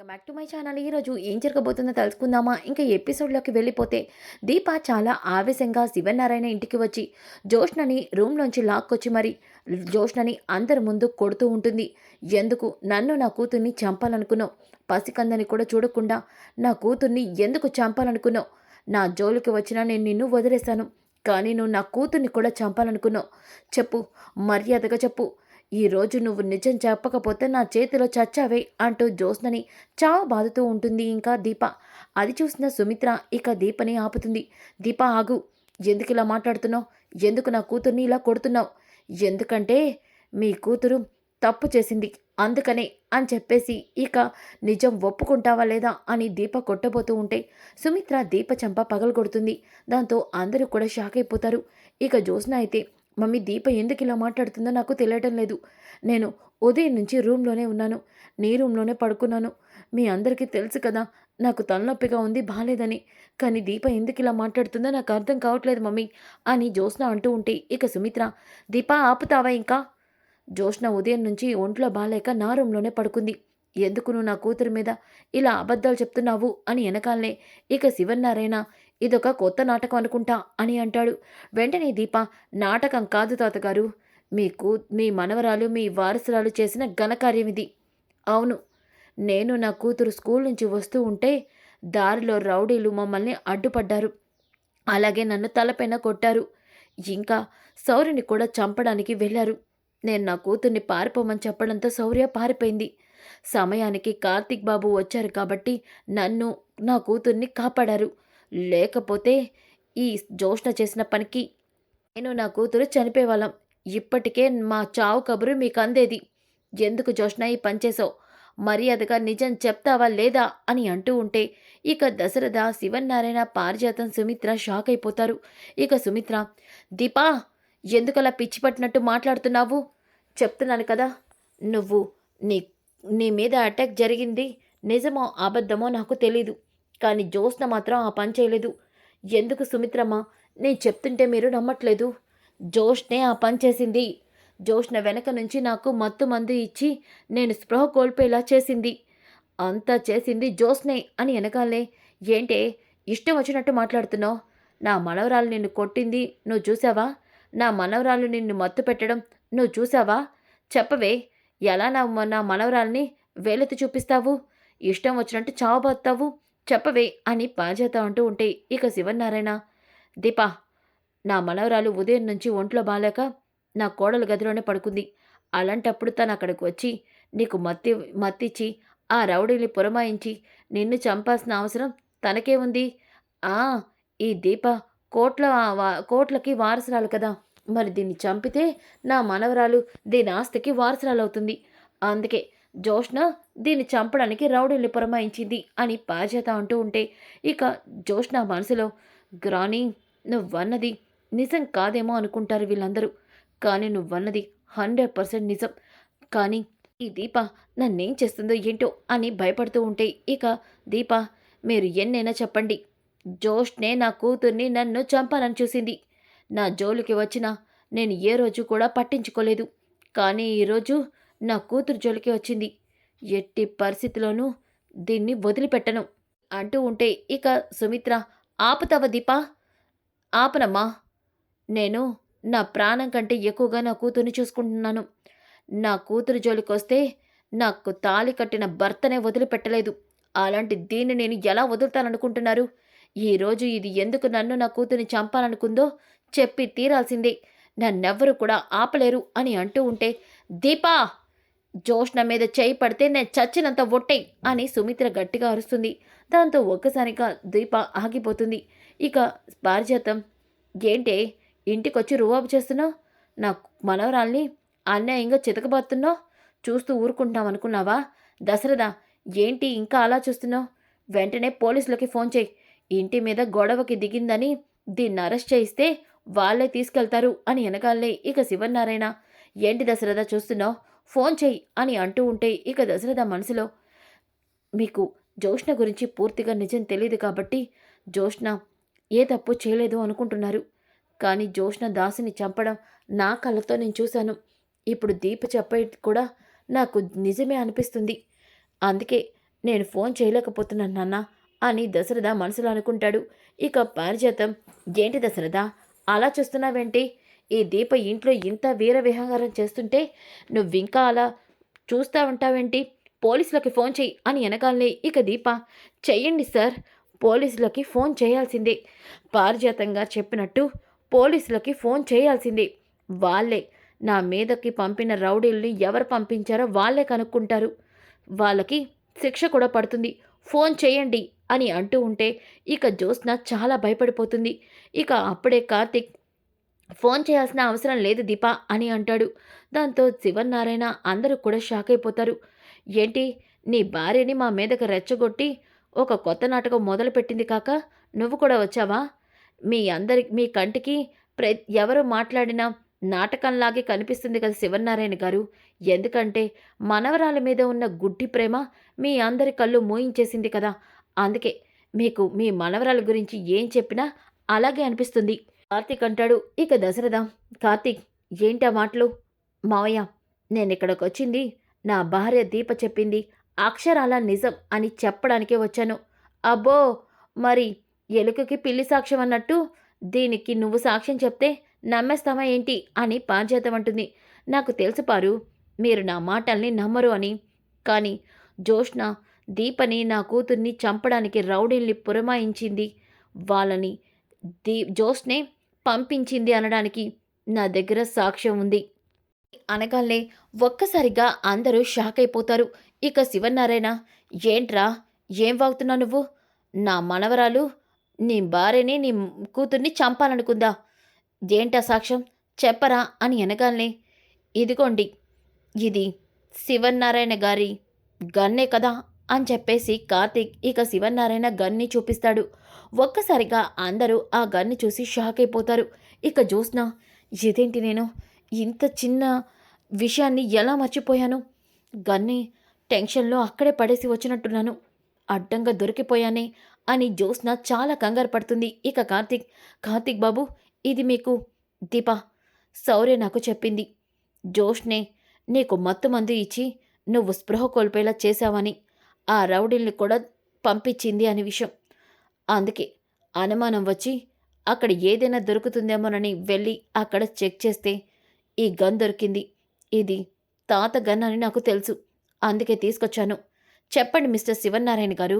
Welcome back to my channel. ఈరోజు ఏం జరగబోతుందో తెలుసుకుందామా? ఇంకా ఎపిసోడ్లోకి వెళ్ళిపోతే దీప చాలా ఆవేశంగా శివనారాయణ ఇంటికి వచ్చి జోష్నని రూమ్లోంచి లాక్కొచ్చి మరి జోష్నని అందరి ముందు కొడుతూ ఉంటుంది. ఎందుకు? నన్ను నా కూతుర్ని చంపాలనుకున్నావు. పసికందని కూడా చూడకుండా నా కూతుర్ని ఎందుకు చంపాలనుకున్నావు? నా జోలికి వచ్చినా నేను నిన్ను వదిలేశాను కానీ నువ్వు నా కూతుర్ని కూడా చంపాలనుకున్నావు. చెప్పు మర్యాదగా చెప్పు. ఈరోజు నువ్వు నిజం చెప్పకపోతే నా చేతిలో చచ్చావే అంటూ జ్యోత్స్నని చావు బాదుతూ ఉంటుంది ఇంకా దీప. అది చూసిన సుమిత్ర ఇక దీపని ఆపుతుంది. దీప ఆగు. ఎందుకు ఇలా మాట్లాడుతున్నావు? ఎందుకు నా కూతుర్ని ఇలా కొడుతున్నావు? ఎందుకంటే మీ కూతురు తప్పు చేసింది. అందుకనే అని చెప్పేసి ఇక నిజం ఒప్పుకుంటావా లేదా అని దీప కొట్టబోతూ ఉంటే సుమిత్ర దీప చంప పగలగొడుతుంది. దాంతో అందరూ కూడా షాక్ అయిపోతారు. ఇక జ్యోత్స్న అయితే మమ్మీ దీప ఎందుకు ఇలా మాట్లాడుతుందో నాకు తెలియటం లేదు. నేను ఉదయం నుంచి రూమ్లోనే ఉన్నాను. నీ రూమ్లోనే పడుకున్నాను. మీ అందరికీ తెలుసు కదా నాకు తలనొప్పిగా ఉంది బాగాలేదని కానీ దీప ఎందుకు ఇలా మాట్లాడుతుందో నాకు అర్థం కావట్లేదు మమ్మీ అని జ్యోత్స్న అంటూ ఉంటే ఇక సుమిత్ర దీప ఆపుతావా ఇంకా? జ్యోత్స్న ఉదయం నుంచి ఒంట్లో బాగాలేక నా రూమ్లోనే పడుకుంది. ఎందుకు నువ్వు నా కూతురి మీద ఇలా అబద్ధాలు చెప్తున్నావు అని వెనకాలనే ఇక శివన్నారాయణ ఇదొక కొత్త నాటకం అనుకుంటా అని అంటాడు. వెంటనే దీప నాటకం కాదు తాతగారు. మీకు మీ మనవరాలు మీ వారసురాలు చేసిన ఘనకార్యం ఇది అవును నేను నా కూతురు స్కూల్ నుంచి వస్తూ ఉంటే దారిలో రౌడీలు మమ్మల్ని అడ్డుపడ్డారు. అలాగే నన్ను తలపైన కొట్టారు. ఇంకా సౌర్యుని కూడా చంపడానికి వెళ్ళారు. నేను నా కూతుర్ని పారిపోమని చెప్పడంతో సౌర్య పారిపోయింది. సమయానికి కార్తిక్ బాబు వచ్చారు కాబట్టి నన్ను నా కూతుర్ని కాపాడారు. లేకపోతే ఈ జోష్న చేసిన పనికి నేను నా కూతురు చనిపోయేవాళ్ళం. ఇప్పటికే మా చావు కబురు మీకు అందేది ఎందుకు జోష్న ఈ పనిచేసావు మర్యాదగా నిజం చెప్తావా లేదా? అని అంటూ ఉంటే ఇక దశరథ శివన్నారాయణ పారిజాతం సుమిత్ర షాక్ అయిపోతారు. ఇక సుమిత్ర దీపా ఎందుకలా పిచ్చి పట్టినట్టు మాట్లాడుతున్నావు? చెప్తున్నాను కదా నువ్వు నీ నీ మీద అటాక్ జరిగింది నిజమో అబద్ధమో నాకు తెలీదు. కానీ జ్యోత్స్న మాత్రం ఆ పని చేయలేదు. ఎందుకు సుమిత్రమ్మ? నేను చెప్తుంటే మీరు నమ్మట్లేదు. జోష్నే ఆ పని చేసింది. జోష్న వెనక నుంచి నాకు మత్తు మందు ఇచ్చి నేను స్పృహ కోల్పోయేలా చేసింది. అంతా చేసింది జోస్నే అని వెనకాలే ఏంటే ఇష్టం వచ్చినట్టు మాట్లాడుతున్నావు? నా మనవరాలు నిన్ను కొట్టింది నువ్వు చూసావా నా మనవరాలు నిన్ను మత్తు పెట్టడం నువ్వు చూసావా చెప్పవే ఎలా నా నా మనవరాల్ని వేలెత్తి చూపిస్తావు? ఇష్టం వచ్చినట్టు చావబోతావు చెప్పవే అని పాజేత అంటూ ఉంటే ఇక శివనారాయణ దీపా నా మనవరాలు ఉదయం నుంచి ఒంట్లో బాలేక నా కోడలు గదిలోనే పడుకుంది. అలాంటప్పుడు తను అక్కడికి వచ్చి నీకు మత్తి మత్తిచ్చి ఆ రౌడీని పురమాయించి నిన్ను చంపాల్సిన అవసరం తనకే ఉంది? ఆ ఈ దీప కోట్ల వా- కోట్లకి వారసురాలు కదా. మరి దీన్ని చంపితే నా మనవరాలు దీని ఆస్తికి వారసురాలు అవుతుంది అందుకే జోష్న దీన్ని చంపడానికి రౌడీల్ని పురమాయించింది అని పాజేత అంటూ ఉంటే ఇక జోష్న మనసులో గ్రానీ నువ్వన్నది నిజం కాదేమో అనుకుంటారు వీళ్ళందరూ. కానీ నువ్వన్నది హండ్రెడ్ పర్సెంట్ నిజం. కానీ ఈ దీప నన్నేం చేస్తుందో ఏంటో అని భయపడుతూ ఉంటే ఇక దీప మీరు ఎన్నైనా చెప్పండి. జోష్నే నా కూతుర్ని నన్ను చంపాలని చూసింది. నా జోలికి వచ్చినా నేను ఏ రోజు కూడా పట్టించుకోలేదు. కానీ ఈరోజు నా కూతురు జోలికి వచ్చింది. ఎట్టి పరిస్థితిలోనూ దీన్ని వదిలిపెట్టను అంటూ ఉంటే ఇక సుమిత్ర ఆపుతావ దీపా? ఆపనమ్మా. నేను నా ప్రాణం కంటే ఎక్కువగా నా కూతుర్ని చూసుకుంటున్నాను. నా కూతురు జోలికి వస్తే నాకు తాళి కట్టిన భర్తనే వదిలిపెట్టలేదు. అలాంటి దీన్ని నేను ఎలా వదులుతాననుకుంటున్నారు? ఈరోజు ఇది ఎందుకు నన్ను నా కూతుర్ని చంపాలనుకుందో చెప్పి తీరాల్సిందే. నన్నెవ్వరు కూడా ఆపలేరు అని అంటూ ఉంటే దీపా! జోష్న మీద చేయి పడితే నేను చచ్చినంత ఒట్టేయ్ అని సుమిత్ర గట్టిగా అరుస్తుంది. దాంతో ఒక్కసారిగా దీప ఆగిపోతుంది. ఇక పారిజాతం ఏంటే ఇంటికొచ్చి రువాబు చేస్తున్నావు? నా మనవరాల్ని అన్యాయంగా చితకబోతున్నావు చూస్తూ ఊరుకుంటాం అనుకున్నావా? దశరథ ఏంటి ఇంకా అలా చూస్తున్నావు? వెంటనే పోలీసులకి ఫోన్ చేయి. ఇంటి మీద గొడవకి దిగిందని దీన్ని అరెస్ట్ చేయిస్తే వాళ్ళే తీసుకెళ్తారు అని వెనకాలే ఇక శివనారాయణ ఏంటి దశరథ చూస్తున్నావు? ఫోన్ చెయ్యి అని అంటూ ఉంటే ఇక దశరథ మనసులో మీకు జోష్ణ గురించి పూర్తిగా నిజం తెలియదు కాబట్టి జోష్ణ ఏ తప్పు చేయలేదు అనుకుంటున్నారు. కానీ జోష్ణ దాసిని చంపడం నా కళ్ళతో నేను చూశాను. ఇప్పుడు దీప చెప్పేది కూడా నాకు నిజమే అనిపిస్తుంది. అందుకే నేను ఫోన్ చేయలేకపోతున్నాను నాన్న అని దశరథ మనసులో అనుకుంటాడు. ఇక పారిజాతం ఏంటి దశరథ? అలా చూస్తున్నావేంటి? ఈ దీప ఇంట్లో ఇంత వీర విహారం చేస్తుంటే నువ్వింకా అలా చూస్తా ఉంటావేంటి? పోలీసులకి ఫోన్ చెయ్యి అని వెనకాలనే ఇక దీప. చెయ్యండి సార్ పోలీసులకి ఫోన్ చేయాల్సిందే. పారిజాతంగా చెప్పినట్టు పోలీసులకి ఫోన్ చేయాల్సిందే. వాళ్ళే నా మీదకి పంపిన రౌడీల్ని ఎవరు పంపించారో వాళ్ళే కనుక్కుంటారు. వాళ్ళకి శిక్ష కూడా పడుతుంది. ఫోన్ చేయండి అని అంటూ ఉంటే ఇక జ్యోత్స్న చాలా భయపడిపోతుంది. ఇక అప్పుడే కార్తిక్ ఫోన్ చేయాల్సిన అవసరం లేదు దీప అని అంటాడు. దాంతో శివనారాయణ అందరూ కూడా షాక్ అయిపోతారు. ఏంటి? నీ భార్యని మా మీదకు రెచ్చగొట్టి ఒక కొత్త నాటకం మొదలుపెట్టింది కాక నువ్వు కూడా వచ్చావా? మీ అందరి మీ కంటికి ప్ర ఎవరు మాట్లాడినా నాటకంలాగే కనిపిస్తుంది కదా శివనారాయణ గారు. ఎందుకంటే మనవరాల మీద ఉన్న గుడ్డి ప్రేమ మీ అందరి కళ్ళు మూయించేసింది కదా. అందుకే మీకు మీ మనవరాల గురించి ఏం చెప్పినా అలాగే అనిపిస్తుంది. కార్తీక్ అంటాడు. ఇక దశరథ కార్తీక్ ఏంటా మాటలు? మావయ్య నేను ఇక్కడికి వచ్చింది నా భార్య దీప చెప్పింది అక్షరాల నిజం అని చెప్పడానికే వచ్చాను. అబ్బో మరి ఎలుకకి పిల్లి సాక్ష్యం అన్నట్టు దీనికి నువ్వు సాక్ష్యం చెప్తే నమ్మేస్తామా ఏంటి అని పాంచేతం అంటుంది. నాకు తెలుసు పారు మీరు నా మాటల్ని నమ్మరు అని. కానీ జోష్న దీపని నా కూతుర్ని చంపడానికి రౌడీల్ని పురమాయించింది. వాళ్ళని దీ జోష్నే పంపించింది అనడానికి నా దగ్గర సాక్ష్యం ఉంది. అనగానే ఒక్కసారిగా అందరూ షాక్ అయిపోతారు. ఇక శివనారాయణ ఏంట్రా? ఏం వాగుతున్నావు నువ్వు? నా మనవరాలు నీ భార్యని నీ కూతుర్ని చంపాలనుకుందా? ఏంటా సాక్ష్యం? చెప్పరా? అని అనగానే ఇదిగోండి ఇది శివనారాయణ గారి గన్నే కదా అని చెప్పేసి కార్తీక్ ఇక శివనారాయణ గన్ని చూపిస్తాడు. ఒక్కసారిగా అందరూ ఆ గన్ని చూసి షాక్ అయిపోతారు. ఇక జ్యోత్స్న ఇదేంటి నేను ఇంత చిన్న విషయాన్ని ఎలా మర్చిపోయాను? గన్ని టెన్షన్లో అక్కడే పడేసి వచ్చినట్టున్నాను. అడ్డంగా దొరికిపోయానే అని జ్యోత్స్న చాలా కంగారు పడుతుంది. ఇక కార్తిక్ కార్తిక్ బాబు ఇది మీకు దీప సౌర్య నాకు చెప్పింది. జోష్నే నీకు మత్తు మందు ఇచ్చి నువ్వు స్పృహ కోల్పోయేలా చేశావని ఆ రౌడీల్ని కూడా పంపించింది అనే విషయం. అందుకే అనుమానం వచ్చి అక్కడ ఏదైనా దొరుకుతుందేమోనని వెళ్ళి అక్కడ చెక్ చేస్తే ఈ గన్ దొరికింది. ఇది తాత గన్ అని నాకు తెలుసు. అందుకే తీసుకొచ్చాను. చెప్పండి మిస్టర్ శివనారాయణ గారు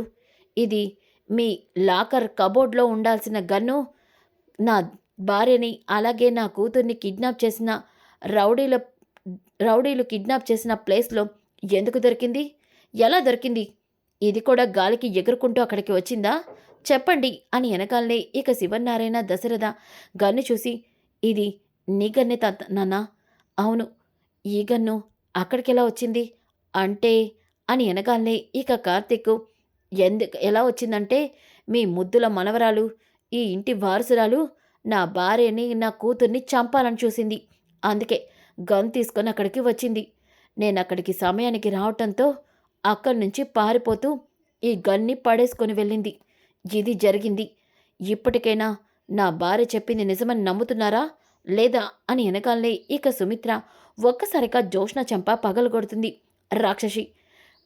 ఇది మీ లాకర్ కబోర్డ్లో ఉండాల్సిన గన్ను నా భార్యని అలాగే నా కూతుర్ని కిడ్నాప్ చేసిన రౌడీల రౌడీలు కిడ్నాప్ చేసిన ప్లేస్లో ఎందుకు దొరికింది? ఎలా దొరికింది? ఇది కూడా గాలికి ఎగురుకుంటూ అక్కడికి వచ్చిందా? చెప్పండి అని వెనకాలనే ఇక శివనారాయణ దశరథ గన్ను చూసి ఇది నీ గన్నే తాత నాన్న. అవును ఈ గన్ను అక్కడికి ఎలా వచ్చింది? అంటే అని వెనకాలనే ఇక కార్తీక్ ఎందుకు ఎలా వచ్చిందంటే మీ ముద్దుల మనవరాలు ఈ ఇంటి వారసురాలు నా భార్యని నా కూతుర్ని చంపాలని చూసింది. అందుకే గన్ తీసుకొని అక్కడికి వచ్చింది. నేను అక్కడికి సమయానికి రావటంతో అక్కడి నుంచి పారిపోతూ ఈ గన్ని పడేసుకొని వెళ్ళింది. ఇది జరిగింది. ఇప్పటికైనా నా భార్య చెప్పింది నిజమని నమ్ముతున్నారా లేదా అని వెనకాలనే ఇక సుమిత్ర ఒక్కసారిగా జోష్ణ చెంప పగలగొడుతుంది. రాక్షసి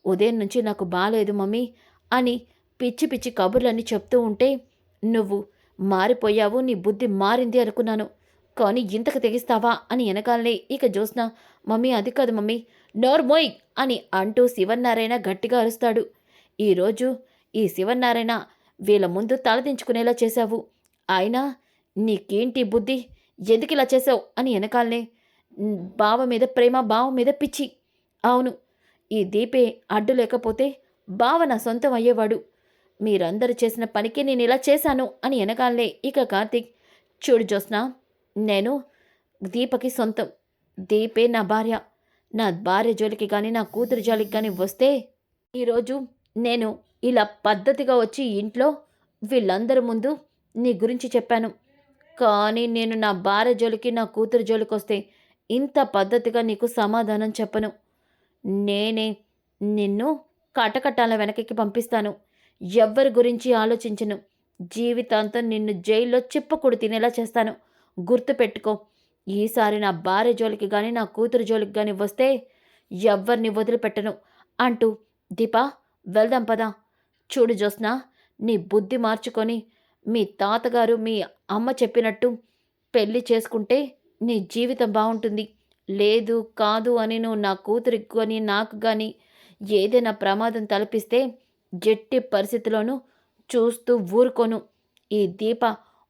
ఉదయం నుంచి నాకు బాలేదు మమ్మీ అని పిచ్చి పిచ్చి కబుర్లన్నీ చెప్తూ ఉంటే నువ్వు మారిపోయావు నీ బుద్ధి మారింది అనుకున్నాను. కానీ ఇంతకు తెగిస్తావా అని వెనకాలనే ఇక జోస్న మమ్మీ అది కాదు మమ్మీ నోర్మోయ్ అని అంటూ శివన్నారాయణ గట్టిగా అరుస్తాడు. ఈరోజు ఈ శివన్నారాయణ వీళ్ళ ముందు తలదించుకునేలా చేశావు. అయినా నీకేంటి బుద్ధి? ఎందుకు ఇలా చేసావు అని వెనకాలనే బావ మీద ప్రేమ బావ మీద పిచ్చి. అవును ఈ దీపే అడ్డు లేకపోతే బావ నా సొంతం అయ్యేవాడు. మీరందరూ చేసిన పనికి నేను ఇలా చేశాను అని వెనకాలనే ఇక కార్తీక్ చూడు జోస్నా నేను దీపకి సొంతం. దీపే నా భార్య. నా భార్య జోలికి కానీ నా కూతురు జోలికి కానీ వస్తే ఈరోజు నేను ఇలా పద్ధతిగా వచ్చి ఇంట్లో వీళ్ళందరి ముందు నీ గురించి చెప్పాను. కానీ నేను నా భార్య జోలికి నా కూతురు జోలికి వస్తే ఇంత పద్ధతిగా నీకు సమాధానం చెప్పను. నేనే నిన్ను కటకటాల వెనకకి పంపిస్తాను. ఎవ్వరి గురించి ఆలోచించను. జీవితాంతం నిన్ను జైల్లో చిప్పకుడు తినేలా చేస్తాను. గుర్తుపెట్టుకో ఈసారి నా భార్య జోలికి కానీ నా కూతురు జోలికి కానీ వస్తే ఎవ్వరిని వదిలిపెట్టను. అంటూ దీపా వెళ్దాం పదా. చూడు జ్యోత్స్న నీ బుద్ధి మార్చుకొని మీ తాతగారు మీ అమ్మ చెప్పినట్టు పెళ్ళి చేసుకుంటే నీ జీవితం బాగుంటుంది. లేదు కాదు అని నువ్వు నా కూతురికి కానీ నాకు కానీ ఏదైనా ప్రమాదం తలపిస్తే జట్టి పరిస్థితిలోనూ చూస్తూ ఊరుకోను. ఈ దీప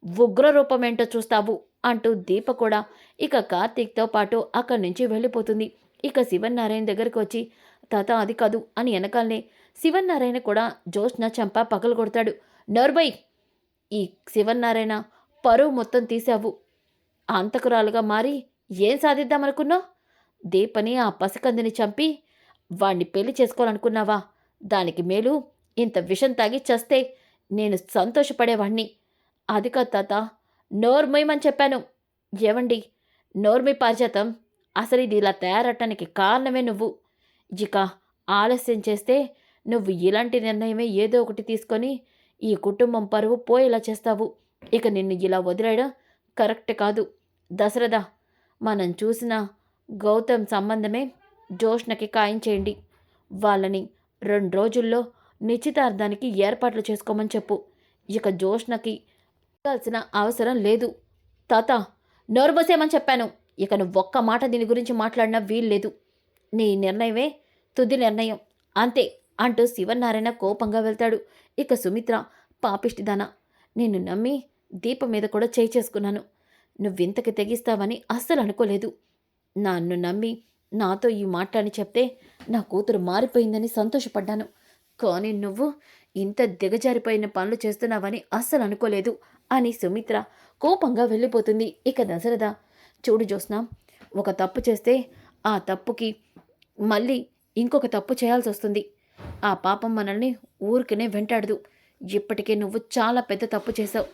ఉగ్ర రూపమేంటో చూస్తావు అంటూ దీప కూడా ఇక కార్తీక్తో పాటు అక్కడి నుంచి వెళ్ళిపోతుంది. ఇక శివన్నారాయణ దగ్గరికి వచ్చి తాత అది కాదు అని వెనకాలనే శివన్నారాయణ కూడా జోష్న చంప పగలు కొడతాడు. నర్బై ఈ శివన్నారాయణ పరువు మొత్తం తీసావు అంతకురాలుగా మారి ఏం సాధిద్దామనుకున్నావు? దీపని ఆ పసికందిని చంపి వాణ్ణి పెళ్ళి చేసుకోవాలనుకున్నావా? దానికి మేలు ఇంత విషం తాగి చస్తే నేను సంతోషపడేవాణ్ణి. అది కాదు తాత నోర్మయమని చెప్పాను. ఏవండి నోర్మి పారిజాతం? అసలు ఇది ఇలా తయారటానికి కారణమే నువ్వు. ఇక ఆలస్యం చేస్తే నువ్వు ఇలాంటి నిర్ణయమే ఏదో ఒకటి తీసుకొని ఈ కుటుంబం పరువు పోయేలా చేస్తావు. ఇక నిన్ను ఇలా వదిలేయడం కరెక్ట్ కాదు. దశరథ మనం చూసిన గౌతమ్ సంబంధమే జోష్ణకి ఖాయం చేయండి. వాళ్ళని రెండు రోజుల్లో నిశ్చితార్థానికి ఏర్పాట్లు చేసుకోమని చెప్పు. ఇక జోష్ణకి కాల్సిన అవసరం లేదు. తాత నోరుబోసేమని చెప్పాను. ఇక నువ్వు ఒక్క మాట దీని గురించి మాట్లాడినా వీల్లేదు. నీ నిర్ణయమే తుది నిర్ణయం. అంతే. అంటూ శివనారాయణ కోపంగా వెళ్తాడు. ఇక సుమిత్ర పాపిష్టిదాన నిన్ను నమ్మి దీప మీద కూడా చేయి చేసుకున్నాను. నువ్వింతకి తెగిస్తావని అస్సలు అనుకోలేదు. నన్ను నమ్మి నాతో ఈ మాటని చెప్తే నా కూతురు మారిపోయిందని సంతోషపడ్డాను. కానీ నువ్వు ఇంత దిగజారిపోయిన పనులు చేస్తున్నావని అస్సలు అనుకోలేదు అని సుమిత్ర కోపంగా వెళ్ళిపోతుంది. ఇక దశరథ చూడు జోస్నా ఒక తప్పు చేస్తే ఆ తప్పుకి మళ్ళీ ఇంకొక తప్పు చేయాల్సి వస్తుంది ఆ పాపం మనల్ని ఊరికనే వెంటాడదు. ఇప్పటికే నువ్వు చాలా పెద్ద తప్పు చేసావు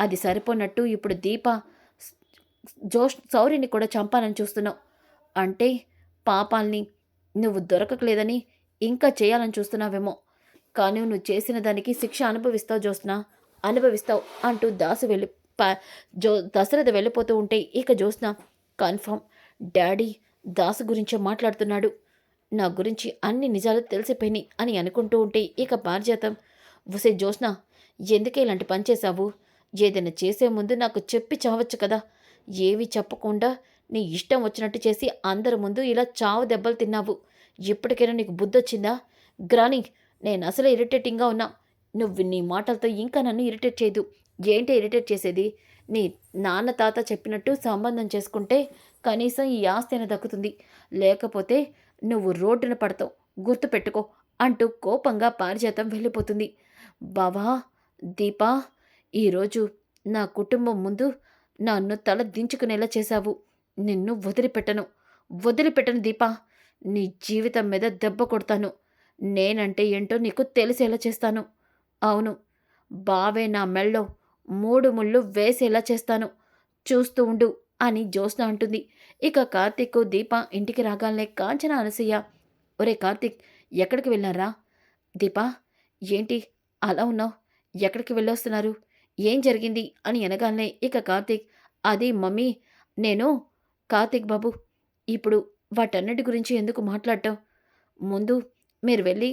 అది సరిపోనట్టు ఇప్పుడు దీప జోష్ సౌరిని కూడా చంపాలని చూస్తున్నావు. అంటే పాపాల్ని నువ్వు దొరకట్లేదని ఇంకా చేయాలని చూస్తున్నావేమో. కానీ నువ్వు చేసిన దానికి శిక్ష అనుభవిస్తావు జోస్నా అనుభవిస్తావు అంటూ దాసు వెళ్ళి జో దశరథ వెళ్ళిపోతూ ఉంటే ఇక జోస్న కన్ఫర్మ్ డాడీ దాసు గురించే మాట్లాడుతున్నాడు. నా గురించి అన్ని నిజాలు తెలిసిపోయినాయి అని అనుకుంటూ ఉంటే ఇక పారిజాతం. వసే జోస్న ఎందుకే ఇలాంటి పని చేశావు? ఏదైనా చేసే ముందు నాకు చెప్పి చావచ్చు కదా. ఏవి చెప్పకుండా నీ ఇష్టం వచ్చినట్టు చేసి అందరి ముందు ఇలా చావు దెబ్బలు తిన్నావు. ఇప్పటికైనా నీకు బుద్ధొచ్చిందా? గ్రాని నేను అసలు ఇరిటేటింగ్గా ఉన్నా. నువ్వు నీ మాటలతో ఇంకా నన్ను ఇరిటేట్ చేయదు. ఏంటి ఇరిటేట్ చేసేది? నీ నాన్న తాత చెప్పినట్టు సంబంధం చేసుకుంటే కనీసం ఈ ఆస్తి అయినా దక్కుతుంది. లేకపోతే నువ్వు రోడ్డున పడతావు. గుర్తుపెట్టుకో అంటూ కోపంగా పారిజాతం వెళ్ళిపోతుంది. బావా దీపా ఈరోజు నా కుటుంబం ముందు నన్ను తల దించుకునేలా చేశావు. నిన్ను వదిలిపెట్టను. వదిలిపెట్టను దీపా. నీ జీవితం మీద దెబ్బ కొడతాను. నేనంటే ఏంటో నీకు తెలిసేలా చేస్తాను. అవును బావే నా మెళ్ళో మూడు ముళ్ళు వేసేలా చేస్తాను. చూస్తూ ఉండు అని జ్యోత్స్న అంటుంది. ఇక కార్తిక్ దీప ఇంటికి రాగానే కాంచన అనసూయ ఒరే కార్తీక్ ఎక్కడికి వెళ్ళారా? దీప ఏంటి? అలా ఉన్నావు? ఎక్కడికి వెళ్ళొస్తున్నారు? ఏం జరిగింది? అని అనగానే ఇక కార్తిక్ అది మమ్మీ నేను కార్తీక్ బాబు. ఇప్పుడు వాటన్నిటి గురించి ఎందుకు మాట్లాడటం? ముందు మీరు వెళ్ళి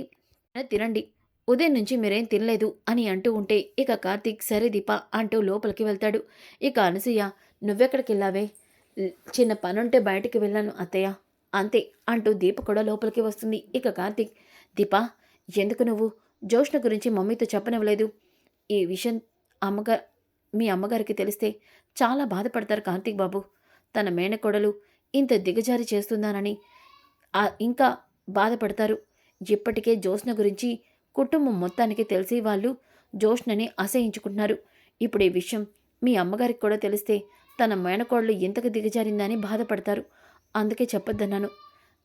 తినండి. ఉదయం నుంచి మీరేం తినలేదు అని అంటూ ఉంటే ఇక కార్తీక్ సరే దీప అంటూ లోపలికి వెళ్తాడు. ఇక అనసూయ నువ్వెక్కడికి వెళ్ళావే? చిన్న పనుంటే బయటికి వెళ్ళాను అత్తయ్య. అంతే అంటూ దీప కూడా లోపలికి వస్తుంది. ఇక కార్తీక్ దీప ఎందుకు నువ్వు? జోష్ణ గురించి మమ్మీతో చెప్పనివ్వలేదు. ఈ విషయం అమ్మగారు మీ అమ్మగారికి తెలిస్తే చాలా బాధపడతారు కార్తీక్ బాబు. తన మేనకోడలు ఇంత దిగజారి చేస్తున్నానని ఇంకా బాధపడతారు. ఇప్పటికే జోష్ణ గురించి కుటుంబం మొత్తానికి తెలిసి వాళ్ళు జోష్నని అసహించుకుంటున్నారు. ఇప్పుడు ఈ విషయం మీ అమ్మగారికి కూడా తెలిస్తే తన మేనకోళ్ళు ఎంతకు దిగజారిందని బాధపడతారు. అందుకే చెప్పొద్దన్నాను.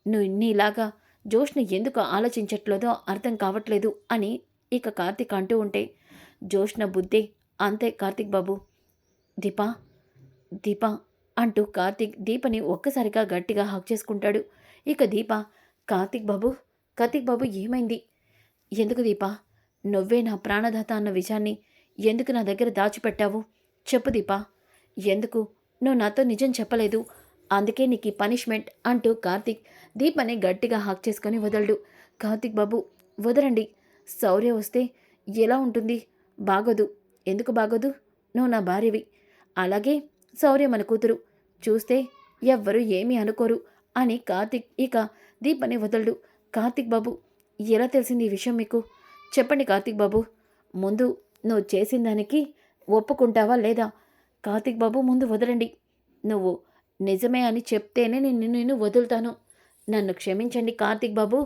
నువ్వు నీలాగా జోష్న ఎందుకు ఆలోచించట్లేదో అర్థం కావట్లేదు అని ఇక కార్తీక్ అంటూ ఉంటే జోష్న బుద్ధి అంతే కార్తీక్ బాబు. దీపా దీపా అంటూ కార్తీక్ దీపని ఒక్కసారిగా గట్టిగా హక్ చేసుకుంటాడు. ఇక దీప కార్తీక్ బాబు కార్తీక్ బాబు ఏమైంది? ఎందుకు దీపా? నువ్వే నా ప్రాణదాత అన్న విషయాన్ని ఎందుకు నా దగ్గర దాచిపెట్టావు? చెప్పు దీపా. ఎందుకు? నువ్వు నాతో నిజం చెప్పలేదు. అందుకే నీకు ఈ పనిష్మెంట్ అంటూ కార్తిక్ దీపని గట్టిగా హాక్ చేసుకొని వదలడు. కార్తిక్ బాబు వదలండి. శౌర్య వస్తే ఎలా ఉంటుంది? బాగోదు. ఎందుకు బాగోదు? నువ్వు నా భార్యవి. అలాగే శౌర్య మన కూతురు. చూస్తే ఎవ్వరూ ఏమీ అనుకోరు అని కార్తిక్ ఇక దీపని వదలడు. కార్తిక్ బాబు ఎలా తెలిసింది ఈ విషయం మీకు? చెప్పండి కార్తిక్ బాబు. ముందు నువ్వు చేసిన దానికి ఒప్పుకుంటావా లేదా? కార్తిక్ బాబు ముందు వదలండి. నువ్వు నిజమే అని చెప్తేనే నేను నిన్ను వదులుతాను. నన్ను క్షమించండి కార్తిక్ బాబు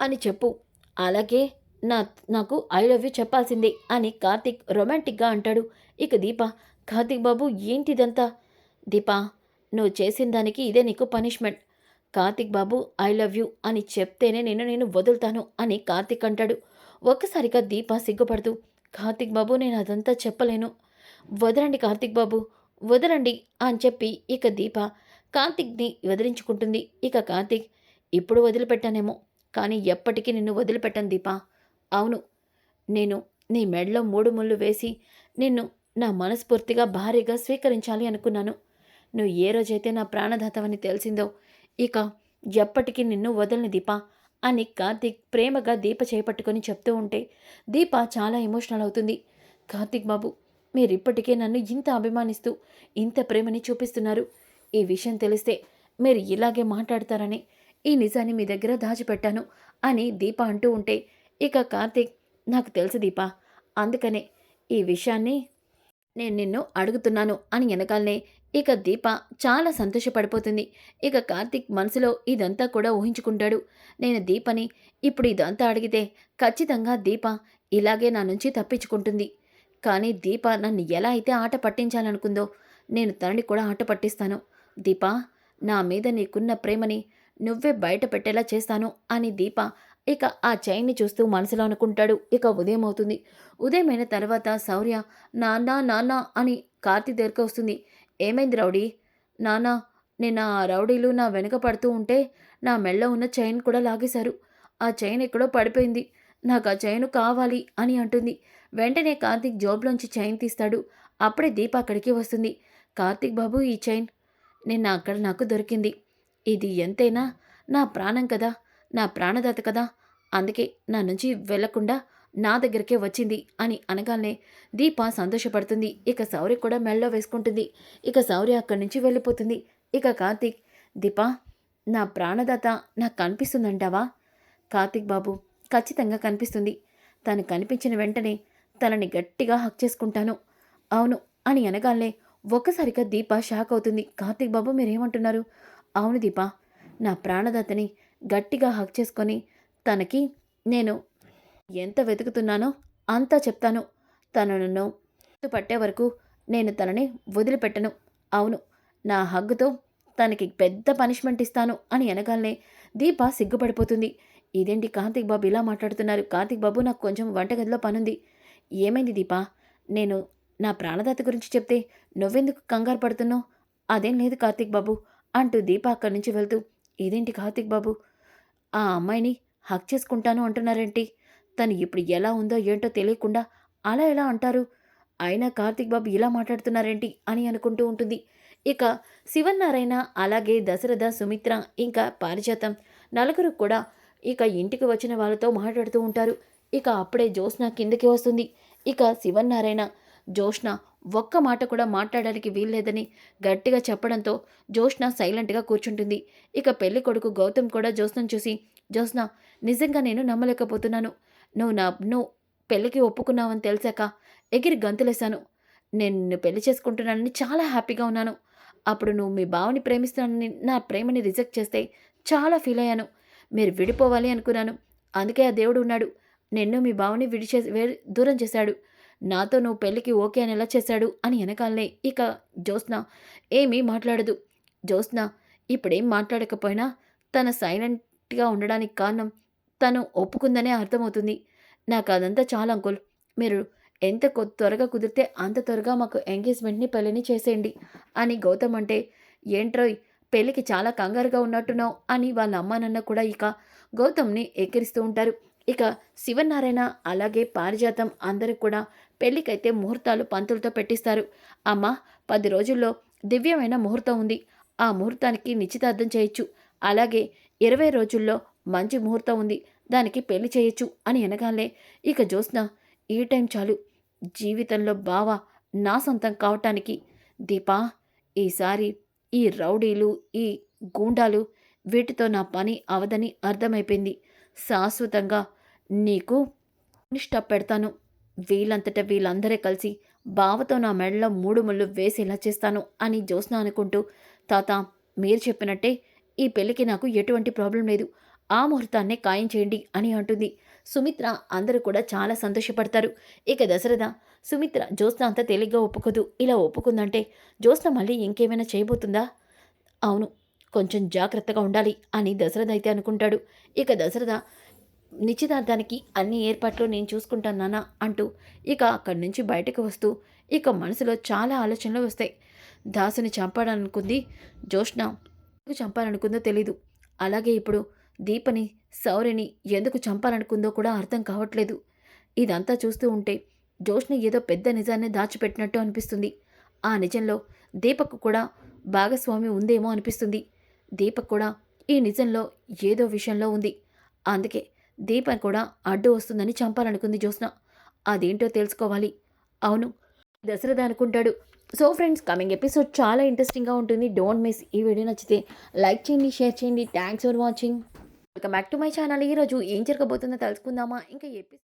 అని చెప్పు. అలాగే నా నాకు ఐ లవ్ యూ చెప్పాల్సిందే అని కార్తిక్ రొమాంటిక్గా అంటాడు. ఇక దీప కార్తిక్ బాబు ఏంటిదంతా? దీప నువ్వు చేసిన దానికి ఇదే నీకు punishment. Karthik Babu I love you అని చెప్తేనే నేను నేను వదులుతాను అని కార్తిక్ అంటాడు. ఒక్కసారిగా దీప సిగ్గుపడుతూ కార్తిక్ బాబు నేను అదంతా చెప్పలేను. వదలండి కార్తిక్ బాబు వదలండి అని చెప్పి ఇక దీప కార్తిక్ని వదిలించుకుంటుంది. ఇక కార్తిక్ ఇప్పుడు వదిలిపెట్టానేమో కానీ ఎప్పటికీ నిన్ను వదిలిపెట్టను దీపా. అవును నేను నీ మెడలో మూడు ముళ్ళు వేసి నిన్ను నా మనస్ఫూర్తిగా భారీగా స్వీకరించాలి అనుకున్నాను. నువ్వు ఏ రోజైతే నా ప్రాణదాతవని తెలిసిందో ఇక ఎప్పటికీ నిన్ను వదలని దీప అని కార్తీక్ ప్రేమగా దీప చేపట్టుకొని చెప్తూ ఉంటే దీప చాలా ఎమోషనల్ అవుతుంది. కార్తీక్ బాబు మీరిప్పటికే నన్ను ఇంత అభిమానిస్తూ ఇంత ప్రేమని చూపిస్తున్నారు. ఈ విషయం తెలిస్తే మీరు ఇలాగే మాట్లాడతారని ఈ నిజాన్ని మీ దగ్గర దాచిపెట్టాను అని దీప అంటూ ఉంటే ఇక కార్తీక్ నాకు తెలుసు దీప అందుకనే ఈ విషయాన్ని నేను నిన్ను అడుగుతున్నాను అని వెనకాలనే ఇక దీప చాలా సంతోషపడిపోతుంది. ఇక కార్తీక్ మనసులో ఇదంతా కూడా ఊహించుకుంటాడు. నేను దీపని ఇప్పుడు ఇదంతా అడిగితే ఖచ్చితంగా దీప ఇలాగే నా నుంచి తప్పించుకుంటుంది. కానీ దీప నన్ను ఎలా అయితే ఆట పట్టించాలనుకుందో నేను తనని కూడా ఆట పట్టిస్తాను. దీప నా మీద నీకున్న ప్రేమని నువ్వే బయట పెట్టేలా చేస్తాను అని దీప ఇక ఆ చైన్ని చూస్తూ మనసులో అనుకుంటాడు. ఇక ఉదయం అవుతుంది. ఉదయమైన తర్వాత శౌర్య నాన్న నాన్న అని కార్తీ దగ్గరకు వస్తుంది. ఏమైంది రౌడీ? నాన్న నేను ఆ రౌడీలు నా వెనుక పడుతూ ఉంటే నా మెళ్ళ ఉన్న చైన్ కూడా లాగేశారు. ఆ చైన్ ఎక్కడో పడిపోయింది. నాకు ఆ చైన్ కావాలి అని అంటుంది. వెంటనే కార్తీక్ జోబ్లోంచి చైన్ తీస్తాడు. అప్పుడే దీప అక్కడికి వస్తుంది. కార్తీక్ బాబు ఈ చైన్ నిన్న అక్కడ నాకు దొరికింది. ఇది ఎంతైనా నా ప్రాణం కదా నా ప్రాణదాత కదా. అందుకే నా నుంచి వెళ్ళకుండా నా దగ్గరికే వచ్చింది అని అనగానే దీప సంతోషపడుతుంది. ఇక సౌరి కూడా మెళ్ళలో వేసుకుంటుంది. ఇక సౌరి అక్కడి నుంచి వెళ్ళిపోతుంది. ఇక కార్తీక్ దీప నా ప్రాణదాత నాకు కనిపిస్తుందంటావా? కార్తీక్ బాబు ఖచ్చితంగా కనిపిస్తుంది. తను కనిపించిన వెంటనే తనని గట్టిగా హక్ చేసుకుంటాను. అవును అని అనగానే ఒక్కసారిగా దీప షాక్ అవుతుంది. కార్తీక్ బాబు మీరేమంటున్నారు? అవును దీప నా ప్రాణదాతని గట్టిగా హక్ చేసుకొని తనకి నేను ఎంత వెతుకుతున్నానో అంతా చెప్తాను. తను నన్ను పట్టే వరకు నేను తనని వదిలిపెట్టను. అవును నా హగ్గుతో తనకి పెద్ద పనిష్మెంట్ ఇస్తాను అని అనగానే దీప సిగ్గుపడిపోతుంది. ఇదేంటి కార్తీక్ బాబు ఇలా మాట్లాడుతున్నారు? కార్తీక్ బాబు నాకు కొంచెం వంటగదిలో పనుంది. ఏమైంది దీపా? నేను నా ప్రాణదాత గురించి చెప్తే నువ్వెందుకు కంగారు పడుతున్నావు? అదేం లేదు కార్తీక్ బాబు అంటూ దీప అక్కడి నుంచి వెళ్తూ ఇదేంటి కార్తీక్ బాబు? ఆ అమ్మాయిని హక్ చేసుకుంటాను అంటున్నారేంటి? తను ఇప్పుడు ఎలా ఉందో ఏంటో తెలియకుండా అలా ఎలా అంటారు? అయినా కార్తీక్ బాబు ఇలా మాట్లాడుతున్నారేంటి? అని అనుకుంటూ ఉంటుంది. ఇక శివన్నారాయణ అలాగే దశరథ సుమిత్ర ఇంకా పారిజాతం నలుగురు కూడా ఇక ఇంటికి వచ్చిన వాళ్ళతో మాట్లాడుతూ ఉంటారు. ఇక అప్పుడే జ్యోత్స్న కిందకి వస్తుంది. ఇక శివన్నారాయణ జ్యోష్ణ ఒక్క మాట కూడా మాట్లాడడానికి వీల్లేదని గట్టిగా చెప్పడంతో జ్యోష్ణ సైలెంట్గా కూర్చుంటుంది. ఇక పెళ్ళి కొడుకు గౌతమ్ కూడా జ్యోత్స్నను చూసి జ్యోత్స్న నిజంగా నేను నమ్మలేకపోతున్నాను. నువ్వు నా నువ్వు పెళ్ళికి ఒప్పుకున్నావని తెలిసాక ఎగిరి గంతులేశాను. నేను నిన్ను పెళ్ళి చేసుకుంటున్నానని చాలా హ్యాపీగా ఉన్నాను. అప్పుడు నువ్వు మీ బావని ప్రేమిస్తున్నానని నా ప్రేమని రిజెక్ట్ చేస్తే చాలా ఫీల్ అయ్యాను. మీరు విడిపోవాలి అనుకున్నాను. అందుకే ఆ దేవుడు ఉన్నాడు. నిన్ను మీ బావని విడిచే వే దూరం చేశాడు. నాతో నువ్వు పెళ్ళికి ఓకే అని ఎలా చేశాడు అని వెనకాలనే ఇక జ్యోత్స్న ఏమీ మాట్లాడదు. జ్యోత్స్న ఇప్పుడేం మాట్లాడకపోయినా తన సైలెంట్గా ఉండడానికి కారణం తను ఒప్పుకుందనే అర్థమవుతుంది. నాకు అదంతా చాలా అంకుల్. మీరు ఎంత త్వరగా కుదిరితే అంత త్వరగా మాకు ఎంగేజ్మెంట్ని పెళ్ళిని చేసేయండి అని గౌతమ్ అంటే ఏంట్రోయ్ పెళ్ళికి చాలా కంగారుగా ఉన్నట్టున్నావు అని వాళ్ళ అమ్మ నాన్న కూడా ఇక గౌతమ్ని ఎక్కిరిస్తూ ఉంటారు. ఇక శివనారాయణ అలాగే పారిజాతం అందరూ కూడా పెళ్ళికైతే ముహూర్తాలు పంతులతో పెట్టిస్తారు. అమ్మ పది రోజుల్లో దివ్యమైన ముహూర్తం ఉంది. ఆ ముహూర్తానికి నిశ్చితార్థం చేయొచ్చు. అలాగే ఇరవై రోజుల్లో మంచి ముహూర్తం ఉంది. దానికి పెళ్ళి చేయొచ్చు అని అనగానే ఇక జ్యోత్స్న ఈ టైం చాలు. జీవితంలో బావ నా సొంతం కావటానికి దీపా ఈసారి ఈ రౌడీలు ఈ గూండాలు వీటితో నా పని అవదని అర్థమైపోయింది. శాశ్వతంగా నీకు స్టాప్ పెడతాను వీళ్ళంతట వీళ్ళందరే కలిసి బావతో నా మెడలో మూడు ముళ్ళు వేసేలా చేస్తాను అని జ్యోత్స్న అనుకుంటూ తాత మీరు చెప్పినట్టే ఈ పెళ్ళికి నాకు ఎటువంటి ప్రాబ్లం లేదు. ఆ ముహూర్తాన్నే ఖాయం చేయండి అని అంటుంది. సుమిత్ర అందరూ కూడా చాలా సంతోషపడతారు. ఇక దశరథ సుమిత్ర జ్యోత్స్న అంత తేలిగ్గా ఒప్పుకోదు. ఇలా ఒప్పుకుందంటే జ్యోత్స్న మళ్ళీ ఇంకేమైనా చేయబోతుందా? అవును కొంచెం జాగ్రత్తగా ఉండాలి అని దశరథ అయితే అనుకుంటాడు. ఇక దశరథ నిశ్చితార్థానికి అన్ని ఏర్పాట్లు నేను చూసుకుంటాను నాన్న అంటూ ఇక అక్కడి నుంచి బయటకు వస్తూ ఇక మనసులో చాలా ఆలోచనలు వస్తాయి. దాసుని చంపాలనుకుంది జోష్ణ ఎందుకు చంపాలనుకుందో తెలీదు. అలాగే ఇప్పుడు దీపని సౌరిని ఎందుకు చంపాలనుకుందో కూడా అర్థం కావట్లేదు. ఇదంతా చూస్తూ ఉంటే జోష్ణ ఏదో పెద్ద నిజాన్ని దాచిపెట్టినట్టు అనిపిస్తుంది. ఆ నిజంలో దీపక్ కూడా భాగస్వామి ఉందేమో అనిపిస్తుంది. దీపక్ కూడా ఈ నిజంలో ఏదో విషయంలో ఉంది. అందుకే దీప కూడా అడ్డు వస్తుందని చంపాలనుకుంది జ్యోత్స్న. అదేంటో తెలుసుకోవాలి. అవును దశరథ అనుకుంటాడు. సో ఫ్రెండ్స్ కమింగ్ ఎపిసోడ్ చాలా ఇంట్రెస్టింగ్గా ఉంటుంది. డోంట్ మిస్ ఈ వీడియో నచ్చితే లైక్ చేయండి షేర్ చేయండి. Thanks for watching. Welcome back to my channel. ఈరోజు ఏం జరగబోతుందో తెలుసుకుందామా? ఇంకా ఎపిసోడ్